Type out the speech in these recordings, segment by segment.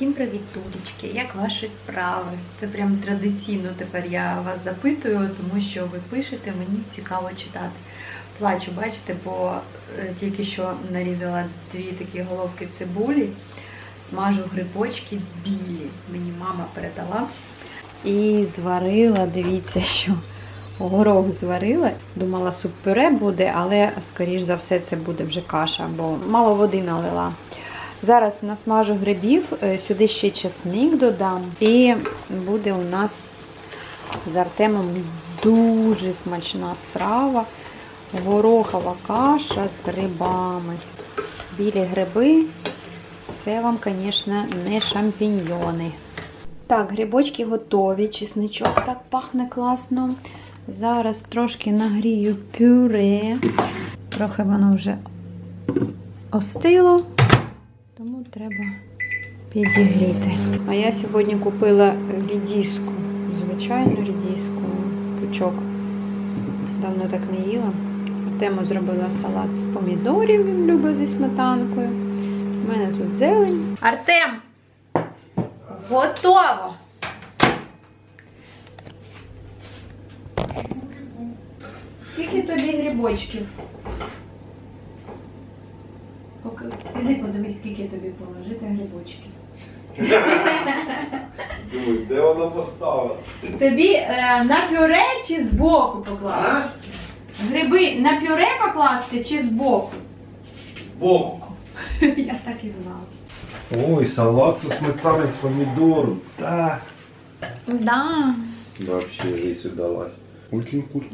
Всім привіт, тулечки! Як ваші справи? Це прям традиційно тепер я вас запитую, тому що ви пишете, мені цікаво читати. Плачу, бачите, бо е, тільки що нарізала дві такі головки цибулі, смажу грибочки білі. Мені мама передала. І зварила, дивіться, що горох зварила. Думала, суп-пюре буде, але скоріш за все це буде вже каша, бо мало води налила. Зараз насмажу грибів, е, сюди ще чесник додам. І буде у нас з Артемом дуже смачна страва. Горохова каша з грибами. Білі гриби. Це вам, звісно, не шампіньйони. Так, грибочки готові, чесничок так пахне класно. Зараз трошки нагрію пюре. Трохи воно вже остило тому треба підігріти. А я сьогодні купила рідіску, звичайну рідіску, пучок. Давно так не їла. Артему зробила салат з помідорів, він любить зі сметанкою. У мене тут зелень. Артем! Готово! Скільки тобі грибочків? Поки іди подивись, скільки тобі положити грибочків. Думаю, де вона поставила? Тобі е, на пюре чи збоку покласти? Гриби на пюре покласти чи збоку? Збоку. Я так і знала. Ой, салат со сметаной с помидором. Да. Да. Вообще жизнь удалась.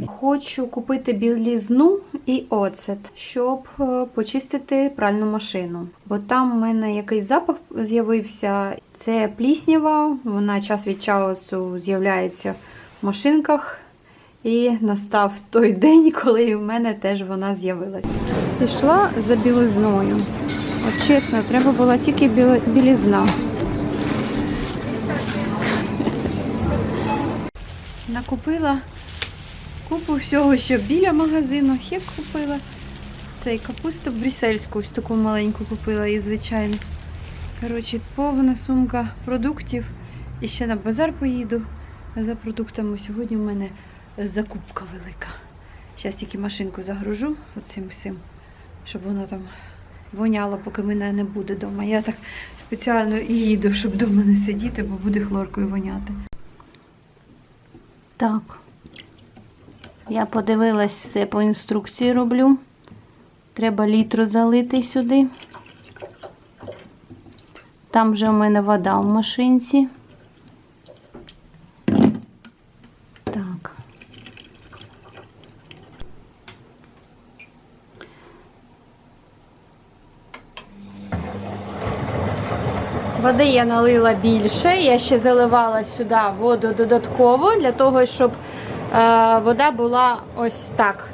Хочу купити білізну і оцет, щоб е, почистити пральну машину. Бо там в мене якийсь запах з'явився. Це пліснява, вона час від часу з'являється в машинках. І настав той день, коли в мене теж вона з'явилась. Пішла за білизною. От чесно, треба була тільки білізна. Накупила купу всього, що біля магазину. Хек купила. Цей капусту брюссельську, ось таку маленьку купила і звичайно. Коротше, повна сумка продуктів. І ще на базар поїду за продуктами. Сьогодні в мене закупка велика. Зараз тільки машинку загружу оцим всім, щоб воно там воняло, поки мене не буде вдома. Я так спеціально і їду, щоб вдома не сидіти, бо буде хлоркою воняти. Так. Я подивилась все по інструкції роблю. Треба літру залити сюди. Там вже у мене вода в машинці. Так. Води я налила більше, я ще заливала сюди воду додатково для того, щоб вода була ось так.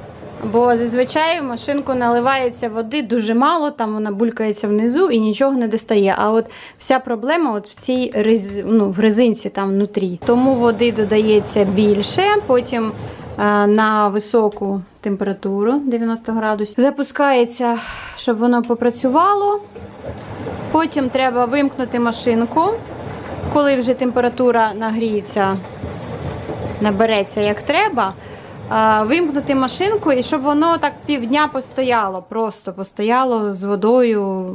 Бо зазвичай в машинку наливається води дуже мало, там вона булькається внизу і нічого не достає. А от вся проблема от в цій рез... ну, в резинці там внутрі. Тому води додається більше, потім е, на високу температуру 90 градусів. Запускається, щоб воно попрацювало. Потім треба вимкнути машинку. Коли вже температура нагріється, набереться як треба. Вимкнути машинку і щоб воно так півдня постояло, просто постояло з водою,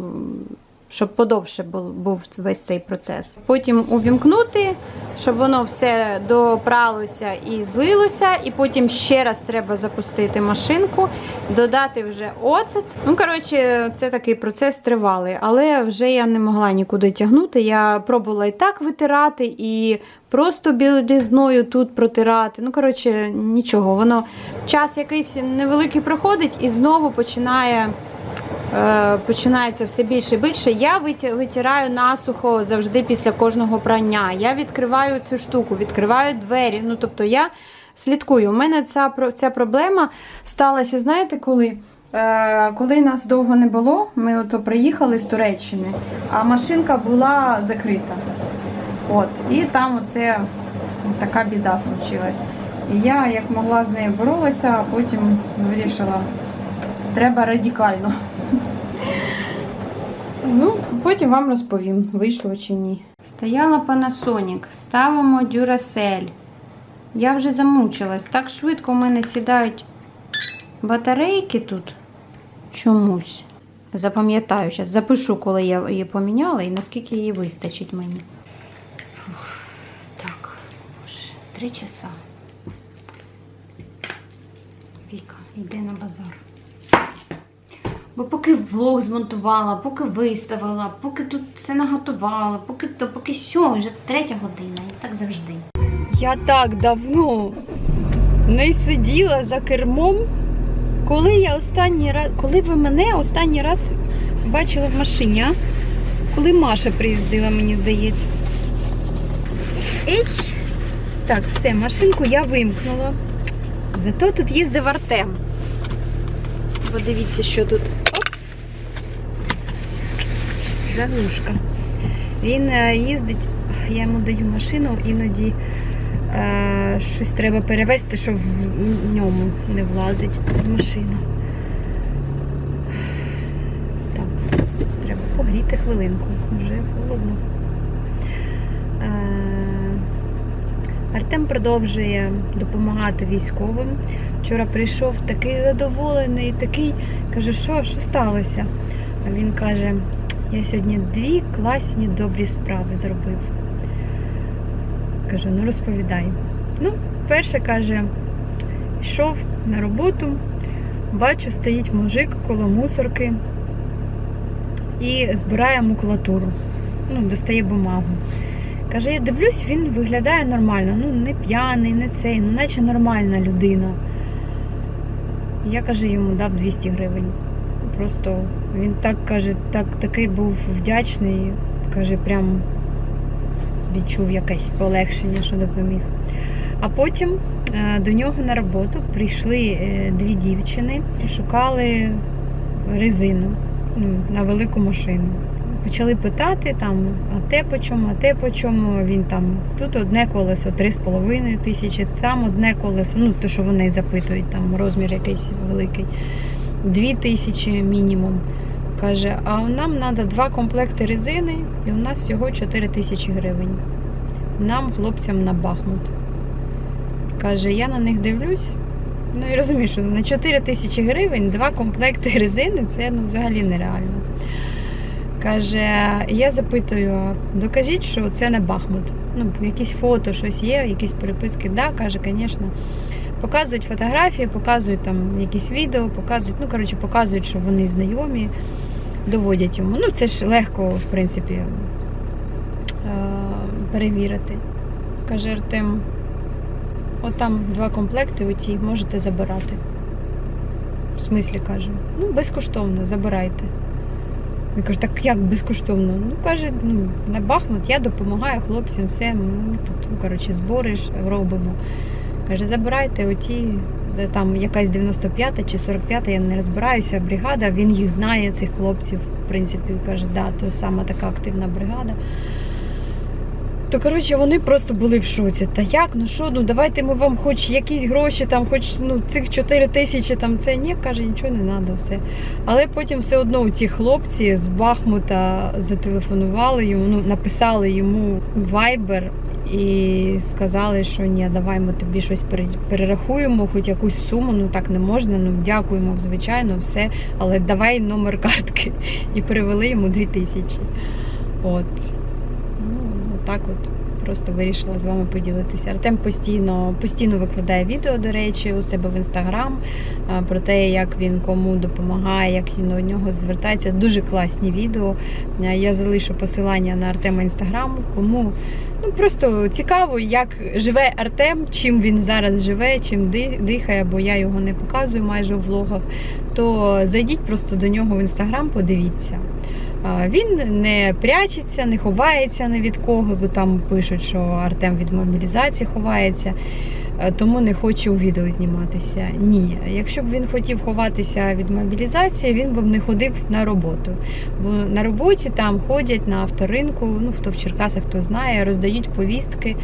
щоб подовше був, весь цей процес. Потім увімкнути, щоб воно все допралося і злилося, і потім ще раз треба запустити машинку, додати вже оцет. Ну, коротше, це такий процес тривалий, але вже я не могла нікуди тягнути. Я пробувала і так витирати, і просто білизною тут протирати. Ну, коротше, нічого. Воно час якийсь невеликий проходить і знову починає. Е, починається все більше і більше. Я витираю насухо завжди після кожного прання. Я відкриваю цю штуку, відкриваю двері. Ну, тобто я слідкую. У мене ця, ця проблема сталася, знаєте, коли? Е, Коли нас довго не було, ми ото приїхали з Туреччини, а машинка була закрита. От, і там оце така біда случилась. І я як могла з нею боролася, а потім вирішила, треба радикально. Ну, потім вам розповім, вийшло чи ні. Стояла Panasonic, ставимо Duracell. Я вже замучилась. Так швидко у мене сідають батарейки тут чомусь. Запам'ятаю, зараз запишу, коли я її поміняла і наскільки її вистачить мені. Так, три часа. Віка, йди на базар. Бо поки влог змонтувала, поки виставила, поки тут все наготувала, поки то, поки сьо, вже третя година, і так завжди. Я так давно не сиділа за кермом. Коли я останній раз, коли ви мене останній раз бачили в машині? Коли Маша приїздила, мені здається. Іч. Так, все, машинку я вимкнула. Зато тут їздив Артем. Подивіться, що тут. Заглушка. Він е, їздить, я йому даю машину, іноді е, щось треба перевезти, щоб в ньому не влазить в машину. Так, треба погріти хвилинку, вже холодно. Е, Артем продовжує допомагати військовим. Вчора прийшов такий задоволений, такий каже, що, що сталося? А він каже, я сьогодні дві класні добрі справи зробив. Кажу, ну розповідай. Ну, перше каже, йшов на роботу, бачу, стоїть мужик коло мусорки і збирає макулатуру. Ну, достає бумагу. Каже, я дивлюсь, він виглядає нормально. Ну, не п'яний, не цей, ну наче нормальна людина. Я каже, йому дав 200 гривень. Просто він так каже, так такий був вдячний. Каже, прям відчув якесь полегшення, що допоміг. А потім е, до нього на роботу прийшли е, дві дівчини і шукали резину ну, на велику машину. Почали питати там, а те по чому, а те по чому. Він там тут одне колесо 3,5 тисячі, там одне колесо, ну то, що вони запитують, там розмір якийсь великий, 2 тисячі мінімум. Каже, а нам треба два комплекти резини, і у нас всього 4 тисячі гривень. Нам, хлопцям, на Бахмут. Каже, я на них дивлюсь. Ну і розумію, що на 4 тисячі гривень два комплекти резини це ну, взагалі нереально. Каже, я запитую, докажіть, що це не Бахмут. Ну, якісь фото, щось є, якісь переписки. Да, каже, звісно. Показують фотографії, показують там якісь відео, показують, ну, коротше, показують, що вони знайомі, доводять йому. Ну, це ж легко, в принципі, е, перевірити. Каже Артем, отам два комплекти, оті, можете забирати. В смислі каже, ну, безкоштовно, забирайте. Він каже, так як безкоштовно? Ну, каже, ну, на Бахмут я допомагаю хлопцям, все, ми тут, ну, коротше, збори робимо. Каже, забирайте оті, де там якась 95-та чи 45-та, я не розбираюся, бригада, він їх знає, цих хлопців, в принципі, каже, да, то сама така активна бригада. То коротше, вони просто були в шоці. Та як? Ну що, ну давайте ми вам хоч якісь гроші, там, хоч ну, цих 4 тисячі, там це ні, каже, нічого не треба, все. Але потім все одно ці хлопці з Бахмута зателефонували йому, ну, написали йому Viber і сказали, що ні, давай ми тобі щось перерахуємо, хоч якусь суму, ну так не можна, ну дякуємо, звичайно, все, але давай номер картки. І перевели йому дві тисячі. От. Ну, так от. Просто вирішила з вами поділитися. Артем постійно, постійно викладає відео, до речі, у себе в інстаграм про те, як він кому допомагає, як він до нього звертається. Дуже класні відео. Я залишу посилання на Артема інстаграм. Кому ну просто цікаво, як живе Артем, чим він зараз живе, чим дихає, бо я його не показую майже у влогах. То зайдіть просто до нього в інстаграм, подивіться. Він не прячеться, не ховається ні від кого, бо там пишуть, що Артем від мобілізації ховається, е, тому не хоче у відео зніматися. Ні, якщо б він хотів ховатися від мобілізації, він би не ходив на роботу. Бо на роботі там ходять на авторинку, ну хто в Черкасах, хто знає, роздають повістки,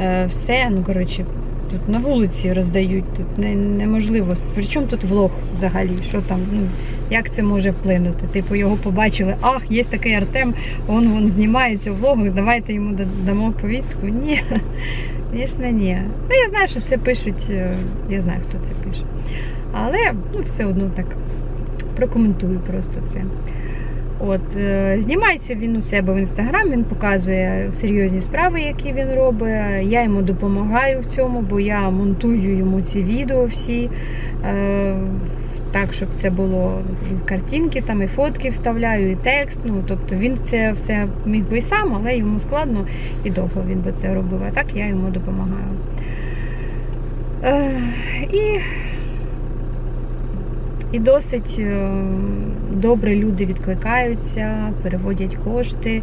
е, все. Ну коротше, тут на вулиці роздають, тут не, неможливо. Причому тут влог взагалі? Що там? Ну, як це може вплинути? Типу, його побачили, ах, є такий Артем, он, он знімається в влогах, давайте йому дамо повістку. Ні, звісно, ні. Ну, я знаю, що це пишуть, е, я знаю, хто це пише. Але ну, все одно так прокоментую просто це. От, е, знімається він у себе в інстаграм, він показує серйозні справи, які він робить. Я йому допомагаю в цьому, бо я монтую йому ці відео всі. Е, так, щоб це було і картинки, там і фотки вставляю, і текст. Ну, тобто він це все міг би і сам, але йому складно і довго він би це робив. А так я йому допомагаю. Е, і і досить е, добре люди відкликаються, переводять кошти.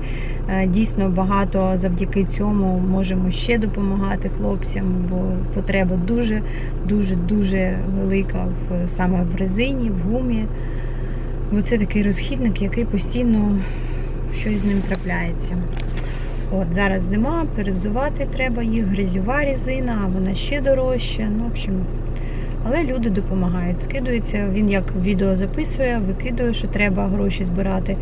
Е, Дійсно багато завдяки цьому можемо ще допомагати хлопцям, бо потреба дуже, дуже, дуже велика в, саме в резині, в гумі. Бо це такий розхідник, який постійно щось з ним трапляється. От зараз зима, перевзувати треба їх, грязьова резина, а вона ще дорожча. Ну, в общем, але люди допомагають. Скидується, він як відео записує, викидує, що треба гроші збирати.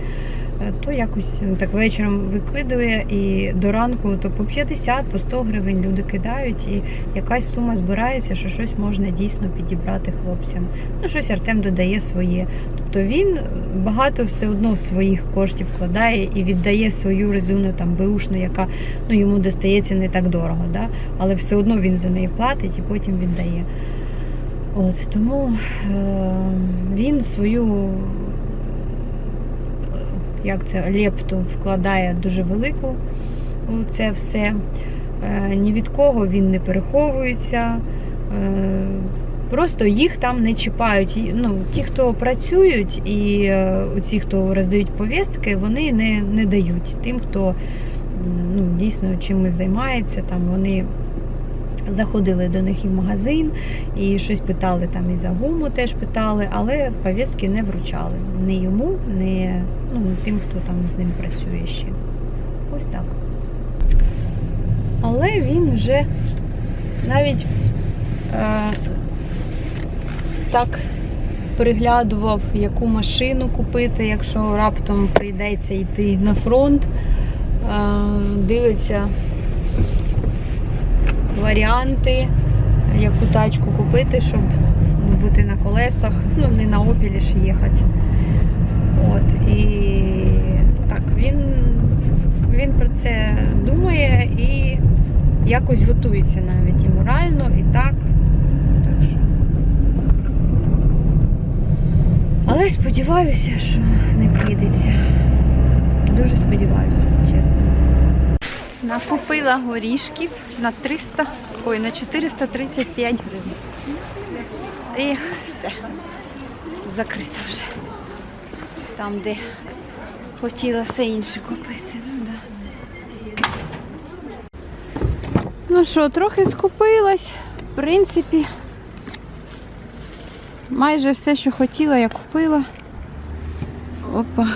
Е, То якось так вечором викидує і до ранку то по 50, по 100 гривень люди кидають, і якась сума збирається, що щось можна дійсно підібрати хлопцям. Ну, щось Артем додає своє. Тобто він багато все одно своїх коштів вкладає і віддає свою резину там беушну, яка ну, йому достається не так дорого. Да? Але все одно він за неї платить і потім віддає. От, тому е, він свою е, як це, лепту вкладає дуже велику у це все. Е, ні від кого він не переховується. Е, Просто їх там не чіпають. Ну, ті, хто працюють, і е, ті, хто роздають повістки, вони не, не дають тим, хто ну, дійсно чимось займається. Там вони заходили до них і в магазин, і щось питали там і за гуму теж питали, але повістки не вручали. Ні йому, ні ну, тим, хто там з ним працює ще. Ось так. Але він вже навіть е, так переглядував, яку машину купити, якщо раптом прийдеться йти на фронт. Е, дивиться варіанти, яку тачку купити, щоб бути на колесах, ну не на опілі ж їхати. От, і ну, так, він, він про це думає і якось готується навіть і морально, і так. Так що. Але сподіваюся, що не прийдеться. Дуже. Накупила горішків на 300, ой, на 435 гривень. І все. Закрито вже. Там, де хотіла все інше купити. Ну, да. ну що, трохи скупилась. В принципі, майже все, що хотіла, я купила. Опа.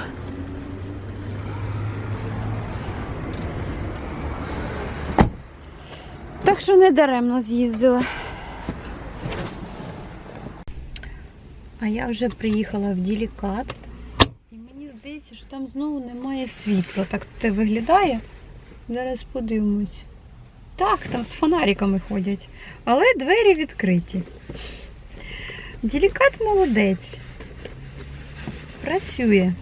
Так що не даремно з'їздила. А я вже приїхала в Ділікат. І мені здається, що там знову немає світла. Так це виглядає. Зараз подивимось. Так, там з фонариками ходять. Але двері відкриті. Ділікат молодець. Працює.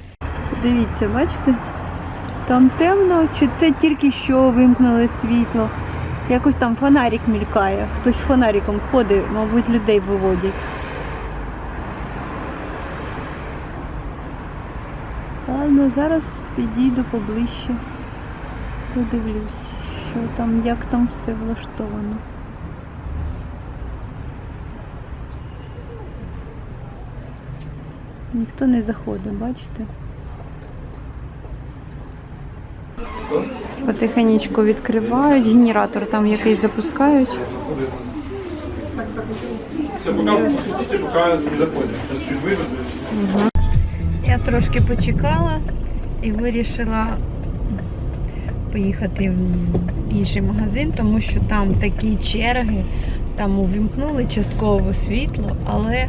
Дивіться, бачите? Там темно, чи це тільки що вимкнули світло? Якось там фонарик мількає. Хтось фонариком ходить, мабуть, людей виводять. Ладно, зараз підійду поближче. Подивлюсь, що там, як там все влаштовано. Ніхто не заходить, бачите? Потихенечку відкривають, генератор там якийсь запускають. Все, пока идите, пока не заходим. Сейчас чуть выйду. Я трошки почекала і вирішила поїхати в інший магазин, тому що там такі черги, Там увімкнули частково світло, але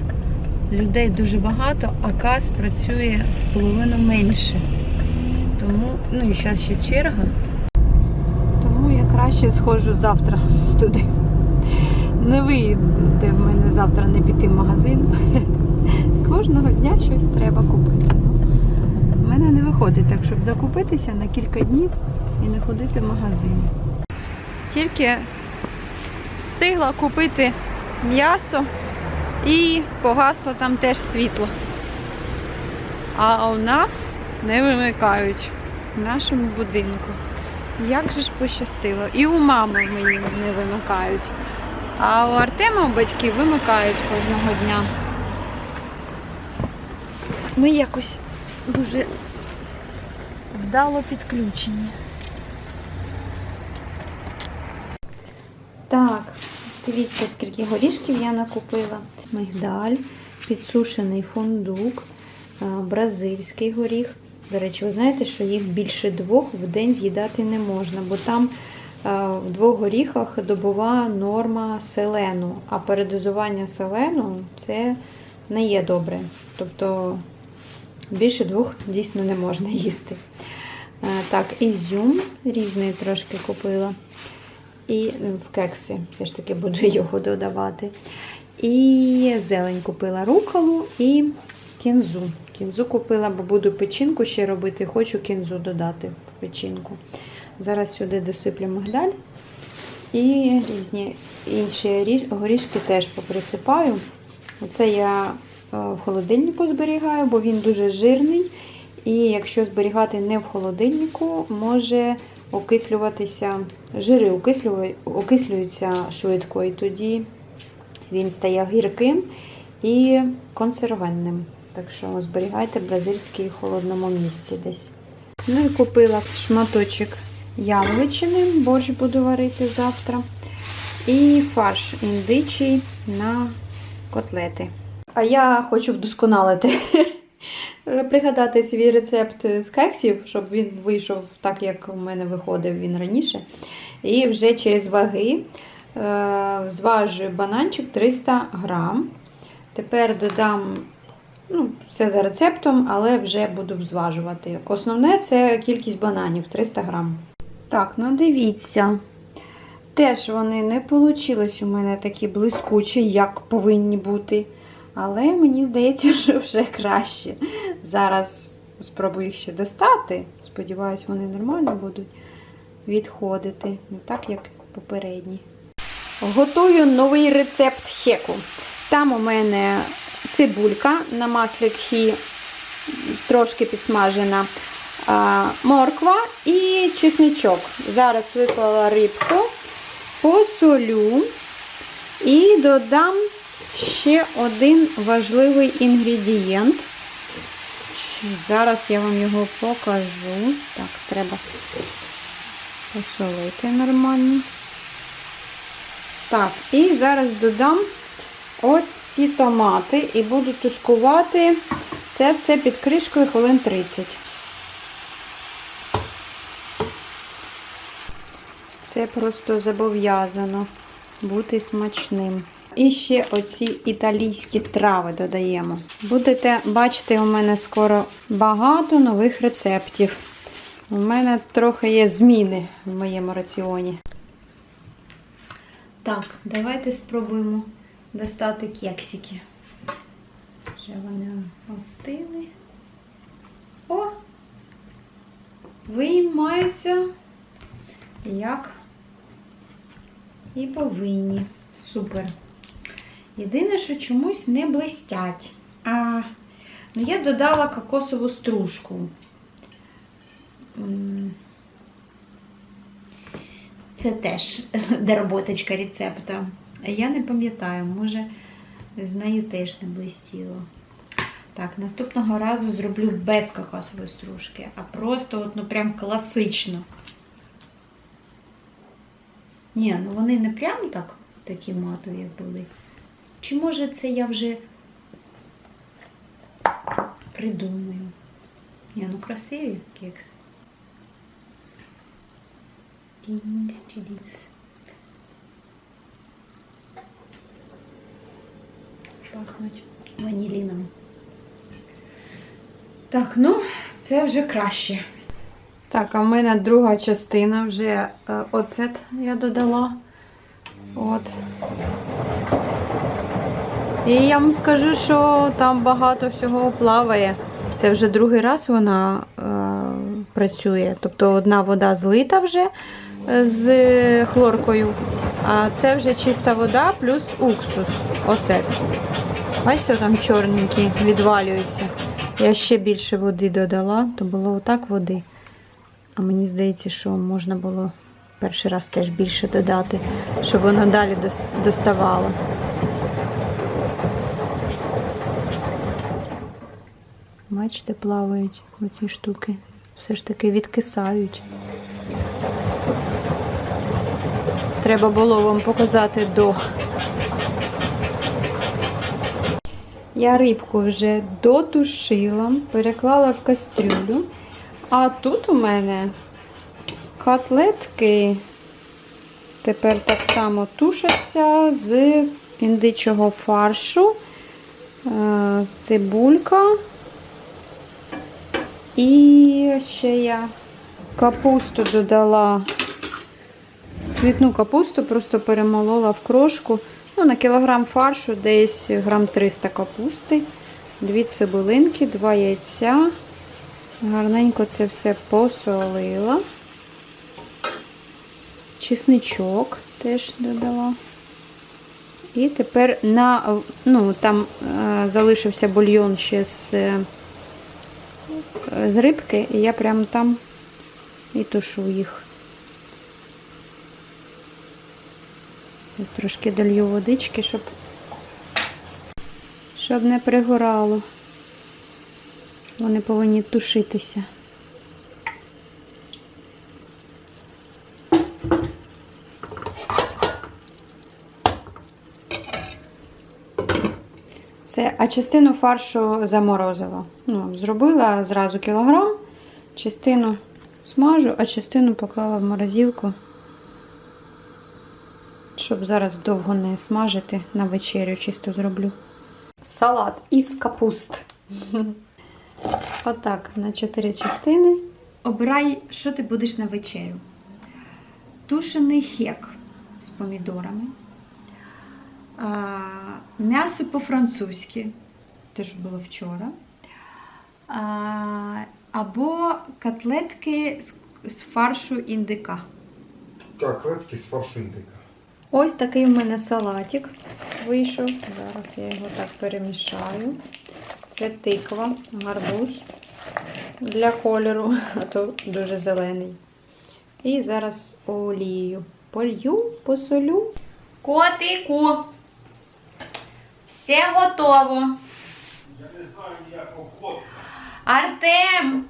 людей дуже багато, а кас працює в половину менше. Тому, ну і зараз ще черга. Краще сходжу завтра туди. Не вийде в мене завтра не піти в магазин. Кожного дня щось треба купити. У мене не виходить так, щоб закупитися на кілька днів і не ходити в магазин. Тільки встигла купити м'ясо і погасло там теж світло. А у нас не вимикають в нашому будинку. Як же ж пощастило. І у мами мені не вимикають. А у Артема батьки вимикають кожного дня. Ми якось дуже вдало підключені. Так, дивіться, скільки горішків я накупила. Мигдаль, підсушений фундук, бразильський горіх. До речі, ви знаєте, що їх більше двох в день з'їдати не можна, бо там а, в двох горіхах добова норма селену, а передозування селену це не є добре. Тобто більше двох дійсно не можна їсти. А, Так, ізюм різний трошки купила. І в кекси все ж таки буду його додавати. І зелень купила руколу і кінзу. Кінзу купила, бо буду печінку ще робити, хочу кінзу додати в печінку. Зараз сюди досиплю мигдаль. І різні інші горішки теж поприсипаю. Оце я е, в холодильнику зберігаю, бо він дуже жирний. І якщо зберігати не в холодильнику, може окислюватися, жири окислюються швидко, і тоді він стає гірким і консервенним. Так що зберігайте бразильський в холодному місці десь. Ну і купила шматочок яловичини, борщ буду варити завтра. І фарш індичий на котлети. А я хочу вдосконалити. Пригадати свій рецепт з кексів, щоб він вийшов так, як у мене виходив він раніше. І вже через ваги е, зважую бананчик 300 грам. Тепер додам ну, все за рецептом, але вже буду зважувати. Основне це кількість бананів 300 грам. Так, ну дивіться. Теж вони не вийшли у мене такі блискучі, як повинні бути. Але мені здається, що вже краще. Зараз спробую їх ще достати. Сподіваюсь, вони нормально будуть відходити. Не так, як попередні. Готую новий рецепт хеку. Там у мене цибулька на маслі кхі, трошки підсмажена, морква і чесничок. Зараз виклала рибку, посолю і додам ще один важливий інгредієнт. Зараз я вам його покажу. Так, треба посолити нормально. Так, і зараз додам ось ці томати і буду тушкувати це все під кришкою хвилин 30. Це просто зобов'язано бути смачним. І ще оці італійські трави додаємо. Будете бачити, у мене скоро багато нових рецептів. У мене трохи є зміни в моєму раціоні. Так, давайте спробуємо достати кексики. Вже вони остили. О! Виймаються як і повинні. Супер. Єдине, що чомусь не блистять. А, ну, я додала кокосову стружку. Це теж доработочка рецепта. Я не пам'ятаю, може, з нею теж не блистіло. Так, наступного разу зроблю без кокосової стружки, а просто от, ну, прям класично. Ні, ну вони не прям так такі матові були. Чи може це я вже придумаю? Ні, ну красиві кекси. Дінс, дінс. Пахнуть ваніліном. Так, ну, це вже краще. Так, а в мене друга частина вже е, оцет я додала. От. І я вам скажу, що там багато всього плаває. Це вже другий раз вона е, працює. Тобто одна вода злита вже е, з хлоркою, а це вже чиста вода плюс уксус. Оцет. Бачите, там чорненькі відвалюються. Я ще більше води додала, то було отак води. А мені здається, що можна було перший раз теж більше додати, щоб воно далі доставало. Бачите, плавають оці штуки. Все ж таки відкисають. Треба було вам показати до. Я рибку вже дотушила, переклала в кастрюлю. А тут у мене котлетки тепер так само тушаться з індичого фаршу, е, цибулька. І ще я капусту додала. Цвітну капусту просто перемолола в крошку. Ну, на кілограм фаршу десь грам 300 капусти, дві цибулинки, два яйця. Гарненько це все посолила. Чесничок теж додала. І тепер на, ну, там е, залишився бульйон ще з, е, з рибки, і я прямо там і тушу їх. Ось трошки долью водички, щоб, щоб не пригорало. Вони повинні тушитися. Це, а частину фаршу заморозила. Ну, зробила зразу кілограм, частину смажу, а частину поклала в морозилку, щоб зараз довго не смажити на вечерю, чисто зроблю. Салат із капуст. Отак, на чотири частини. Обирай, що ти будеш на вечерю. Тушений хек з помідорами. А, М'ясо по-французьки, те, що було вчора. А, Або котлетки з- з фаршу індика. Котлетки з фаршу індика. Ось такий в мене салатик вийшов. Зараз я його так перемішаю. Це тиква, гарбуз для кольору, а то дуже зелений. І зараз олію полью, посолю. Котику! Все готово. Я не знаю ніякого котика. Артем!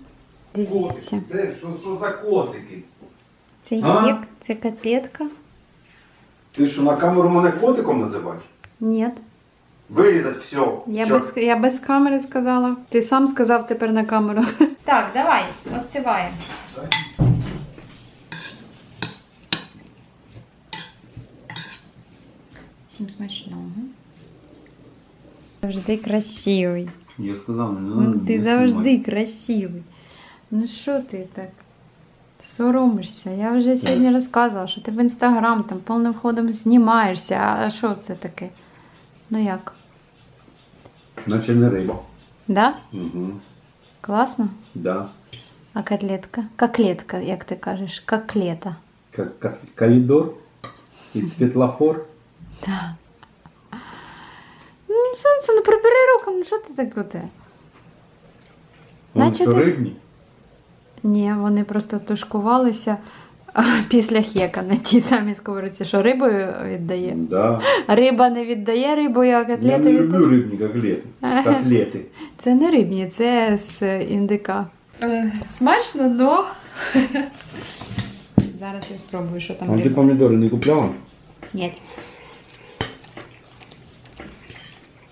Дивіться. Де? Що, що за котики? Це як? Це котлетка? Ти що на камеру мене котиком називаєш? Ні. Вирізати все. Я Що? без, я без камери сказала. Ти сам сказав тепер на камеру. Так, давай, остиваємо. Всім смачного. Завжди красивий. Я сказав, не Ну, ти завжди красивий. Ну що ти так? Соромишся. Я вже сьогодні розказувала, що ти в інстаграм там повним ходом знімаєшся. А що це таке? Ну як? Наче не риба. Да? Угу. Класно? Да. А котлетка? Коклетка, як ти кажеш, коклета. Калідор і світлофор. Да. Ну, сонце, ну прибери руку, ну що ти так оте? Вони Наче ти- рибні? Ні, вони просто тушкувалися після хека на тій самій сковородці, що рибою віддає. Да. Риба не віддає рибою, а Я котлети не віддає. люблю рибні котлети. Котлети. Це не рибні, це з індика. Смачно, но. Зараз я спробую, що там А ти помідори не купляла? Ні.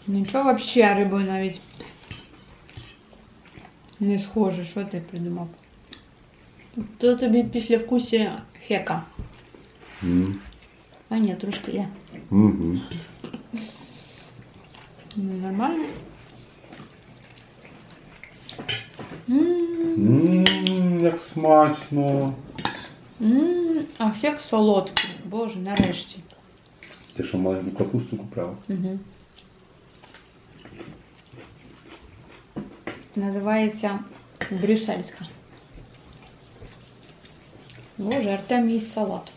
Нічого взагалі рибою навіть не схоже, що ти придумав. То тобі після вкусі хека. Угу. А ні, трошки є. Угу. Нормально? М, Ммм, як смачно. м, Ах, як солодкий. Боже, нарешті. Ти що маленьку капусту купляла? Угу. Називається брюссельська. Боже, Артем їсть салат.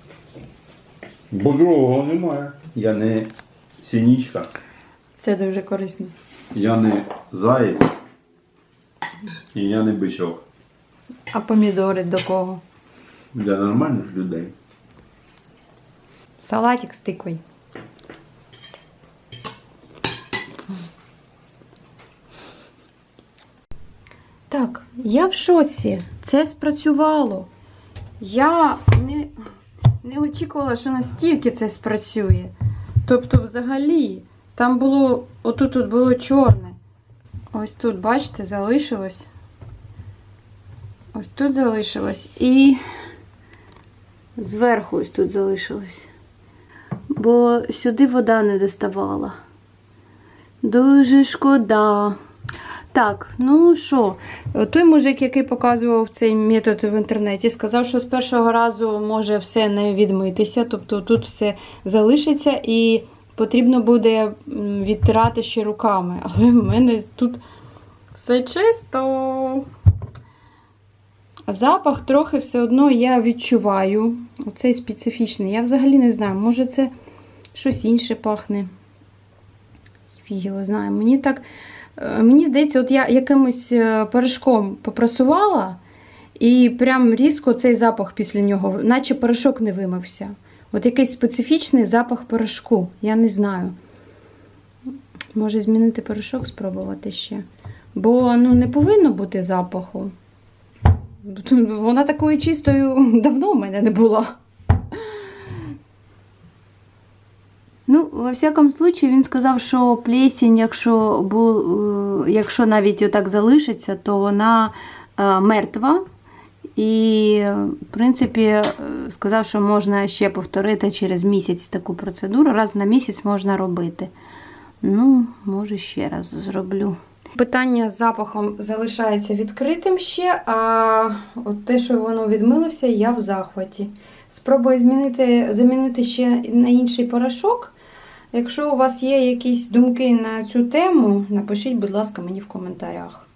Бо другого немає. Я не синічка, Це дуже корисно. я не заєць і я не бичок. А помідори до кого? Для нормальних людей. Салатик з тиквою. Так, я в шоці. Це спрацювало. Я не, не очікувала, що настільки це спрацює. Тобто, взагалі, там було, отут тут було чорне. Ось тут, бачите, залишилось. Ось тут залишилось. І зверху ось тут залишилось бо сюди вода не доставала. Дуже шкода. Так, ну що, той мужик, який показував цей метод в інтернеті, сказав, що з першого разу може все не відмитися, тобто тут все залишиться і потрібно буде відтирати ще руками. Але в мене тут все чисто. Запах трохи все одно я відчуваю. Оцей специфічний. Я взагалі не знаю, може це щось інше пахне. Його знає. Мені так, мені здається, от я якимось е, порошком попрасувала, і прям різко цей запах після нього, наче порошок не вимився. От якийсь специфічний запах порошку. Я не знаю. Може змінити порошок, спробувати ще. Бо ну, не повинно бути запаху. Вона такою чистою давно в мене не була. Ну, во всякому случаї, він сказав, що плесінь, якщо, бу, е, якщо навіть отак залишиться, то вона е, мертва. І, в принципі, е, сказав, що можна ще повторити через місяць таку процедуру. Раз на місяць можна робити. Ну, може, ще раз зроблю. Питання з запахом залишається відкритим ще, а от те, що воно відмилося, я в захваті. Спробую змінити, замінити ще на інший порошок. Якщо у вас є якісь думки на цю тему, напишіть, будь ласка, мені в коментарях.